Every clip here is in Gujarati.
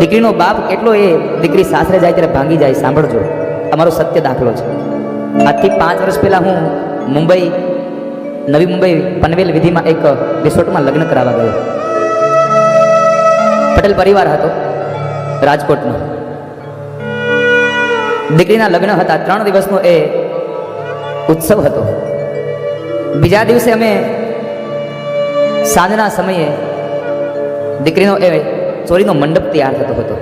દીકરીનો બાપ કેટલો એ દીકરી સાસરે જાય ત્યારે ભાંગી જાય, સાંભળજો. અમારો સત્ય દાખલો છે. આજથી પાંચ વર્ષ પહેલાં હું મુંબઈ, નવી મુંબઈ પનવેલ વિધિમાં એક રિસોર્ટમાં લગ્ન કરાવવા ગયો. પટેલ પરિવાર હતો, રાજકોટનો. દીકરીના લગ્ન હતા, ત્રણ દિવસનો એ ઉત્સવ હતો. બીજા દિવસે અમે સાંજના સમયે દીકરીનો એ ચોરીનો મંડપ તૈયાર થતો હતો.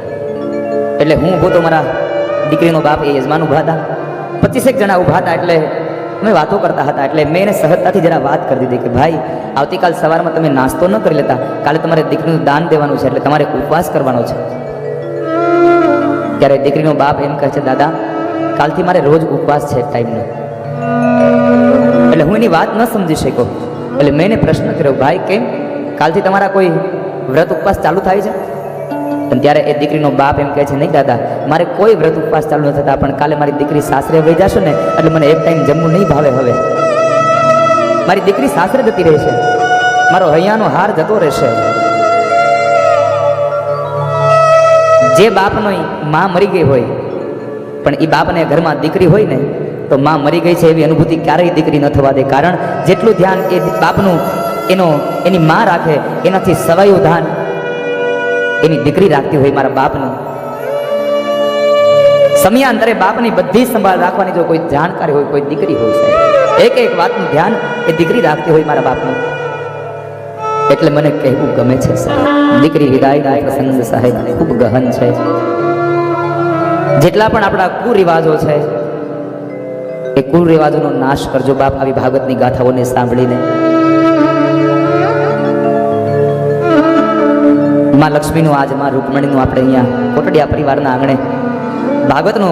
એટલે હું ઊભો તો મારા દીકરીનો બાપ એ યજમાન ઊભા હતા. પચીસેક જણા ઊભા હતા એટલે અમે વાતો કરતા હતા. એટલે મેં એને સહજતાથી જરા વાત કરી દીધી કે ભાઈ, આવતીકાલ સવારમાં તમે નાસ્તો ન કરી લેતા. કાલે તમારે દીકરીનું દાન દેવાનું છે એટલે તમારે ઉપવાસ કરવાનો છે. ત્યારે દીકરીનો બાપ એમ કહે છે, દાદા, કાલથી મારે રોજ ઉપવાસ છે ટાઈમનો. એટલે હું એની વાત ન સમજી શક્યો. એટલે મેં એને પ્રશ્ન કર્યો, ભાઈ, કેમ? કાલથી તમારા કોઈ વ્રત ઉપવાસ ચાલુ થાય છે? અને ત્યારે એ દીકરીનો બાપ એમ કહે છે, નહીં દાદા, મારે કોઈ વ્રત ઉપવાસ ચાલુ ન થતા, પણ કાલે મારી દીકરી સાસરે વહી જશે ને, એટલે મને એક ટાઈમ જમવું નહીં ભાવે હવે. મારી દીકરી સાસરે જતી રહેશે મારો હૈયાનો હાર જતો રહેશે. જે બાપનો માં મરી ગઈ હોય, પણ એ બાપને ઘરમાં દીકરી હોય ને, તો માં મરી ગઈ છે એવી અનુભૂતિ ક્યારેય દીકરી ન થવા દે. કારણ જેટલું ધ્યાન એ બાપનું એનો, એની માં રાખે, એનાથી સવાયું ધ્યાન એની દીકરી રાખતી હોય મારા બાપનું. સમયાંતરે બાપની બધી સંભાળ રાખવાની જો કોઈ જાણકારી હોય, કોઈ દીકરી હોય સાહેબ, એક એક વાતનું ધ્યાન એ દીકરી રાખતી હોય મારા બાપનું. એટલે મને કહેવું ગમે છે સાહેબ, દીકરી વિદાયના પ્રસંગ સાહેબ ખૂબ ગહન છે. જેટલા પણ આપણા કુરિવાજો છે, એ કુરિવાજોનો નાશ કરજો બાપ, આવી ભાગવતની ગાથાઓને સાંભળીને. માં લક્ષ્મીનું આજ, માં રૂકમણીનું આપણે અહીંયા કોટડિયા પરિવારના આંગણે. ભાગવતનો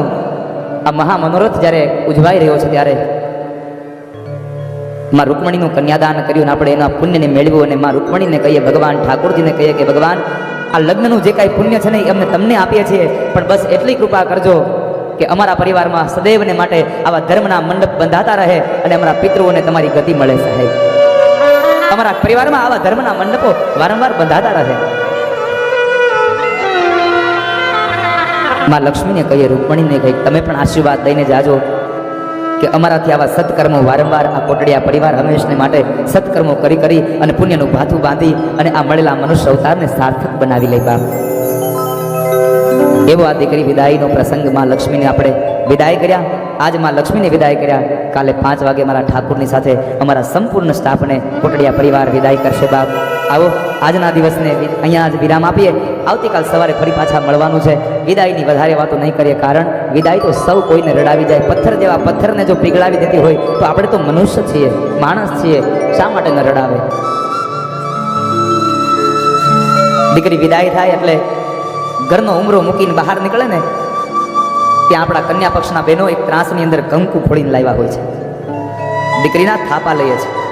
આ મહા મનોરથ જ્યારે ઉજવાઈ રહ્યો છે ત્યારે માં રૂકમણીનું કન્યાદાન કર્યું આપણે એના પુણ્યને મેળવ્યું અને માં રૂકમણીને કહીએ, ભગવાન, ઠાકોરજીને કહીએ કે, ભગવાન, આ લગ્નનું જે કાંઈ પુણ્ય છે ને એ અમને તમને આપીએ છીએ, પણ બસ એટલી કૃપા કરજો કે અમારા પરિવારમાં સદૈવને માટે આવા ધર્મના મંડપ બંધાતા રહે અને અમારા પિતૃઓને તમારી ગતિ મળે સાહેબ અમારા પરિવારમાં આવા ધર્મના મંડપો વારંવાર બંધાતા રહે. માં લક્ષ્મીને કહીએ, રૂકમણીને કહીએ, તમે પણ આશીર્વાદ દઈને જાજો કે અમારાથી આવા સત્કર્મો વારંવાર આ કોટડિયા પરિવાર હંમેશને માટે સત્કર્મો કરી કરી અને પુણ્યનું ભાથું બાંધી અને આ મળેલા મનુષ્ય અવતારને સાર્થક બનાવી લઈ બાપ એવો આ દીકરી વિદાયનો પ્રસંગમાં લક્ષ્મીને આપણે વિદાય કર્યા. આજમાં લક્ષ્મીને વિદાય કર્યા. કાલે પાંચ વાગે મારા ઠાકુરની સાથે અમારા સંપૂર્ણ સ્ટાફને કોટડિયા પરિવાર વિદાય કરશે બાપ. આવો, આજના દિવસને અહીંયા જ વિરામ આપીએ. આવતીકાલ સવારે ફરી પાછા મળવાનું છે. વિદાયની વધારે વાતો નહીં કરીએ કારણ, વિદાય તો સૌ કોઈને રડાવી જાય. પથ્થર જેવા પથ્થરને જો પીગળાવી દેતી હોય, તો આપણે તો મનુષ્ય છીએ, માણસ છીએ. શા માટે ન રડાવે? દીકરી વિદાય થાય એટલે ઘરનો ઉમરો મૂકીને બહાર નીકળે ને, ત્યાં આપણા કન્યા પક્ષના બહેનો એક ત્રાસની અંદર કંકુ ફોડીને લાવ્યા હોય છે. દીકરીના થાપા લઈએ છે.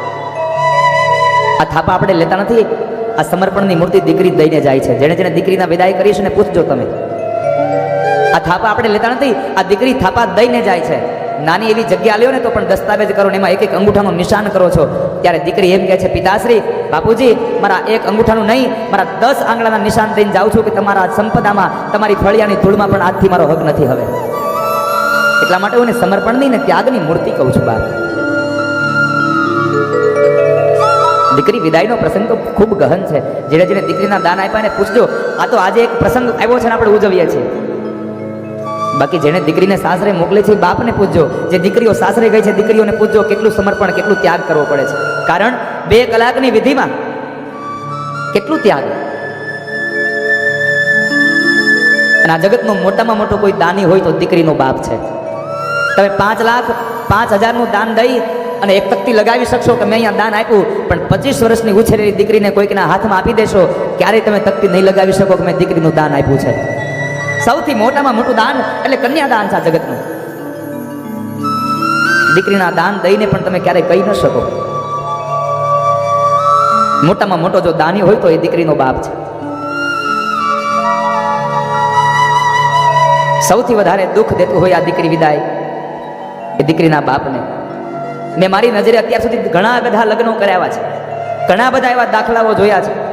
આ થાપા આપણે લેતા નથી. આ સમર્પણની મૂર્તિ દીકરી દઈને જાય છે. જેણે જેણે દીકરીના વિદાય કરી છે ને પૂછજો તમે. આ થાપા આપણે લેતા નથી. આ દીકરી થાપા દઈને જાય છે. નાની એવી જગ્યા લ્યો ને તો પણ દસ્તાવેજ કરો ને એમાં એક એક અંગૂઠાનું નિશાન કરો છો. ત્યારે દીકરી એમ કહે છે, પિતાશ્રી, બાપુજી, મારા એક અંગૂઠાનું નહીં, મારા દસ આંગળાના નિશાન દઈને જાઉં છું કે તમારા સંપદામાં, તમારી ફળિયાની ધૂળમાં પણ આજથી મારો હક નથી હવે. એટલા માટે હું સમર્પણની ને ત્યાગની મૂર્તિ કહું છું બાપ. દીકરી વિદાયનો પ્રસંગ તો ખૂબ ગહન છે. જેને જેને દીકરીના દાન આપ્યા ને પૂછજો, આ તો આજે એક પ્રસંગ આવ્યો છે ને આપણે ઉજવીએ છીએ. બાકી જેને દીકરીને સાસરે મોકલે છે બાપને પૂછજો, જે દીકરીઓ સાસરે ગઈ છે દીકરીઓને પૂછજો કેટલું સમર્પણ, કેટલું ત્યાગ કરવો પડે છે. કારણ બે કલાકની વિધિમાં કેટલું ત્યાગ? અને આ જગતનો મોટામાં મોટો કોઈ દાની હોય તો દીકરીનો બાપ છે. તમે પાંચ લાખ, પાંચ હજારનું દાન દઈ અને એક તકતી લગાવી શકશો કે મેં અહીંયા દાન આપ્યું, પણ પચીસ વર્ષની ઉછેરેલી દીકરીને કોઈકના હાથમાં આપી દેશો, ક્યારેય તમે તકતી નહીં લગાવી શકો કે મેં દીકરીનું દાન આપ્યું છે. સૌથી મોટામાં મોટું દાન એટલે કન્યાદાન છે જગતનું. દીકરીના દાન દઈને પણ તમે ક્યારેય કહી ન શકો. મોટામાં મોટો જો દાની હોય તો એ દીકરીનો બાપ છે. સૌથી વધારે દુઃખ દેતું હોય આ દીકરી વિદાય એ દીકરીના બાપને. મેં મારી નજરે અત્યાર સુધી ઘણા બધા લગ્નો કરાવ્યા છે. ઘણા બધા એવા દાખલાઓ જોયા છે.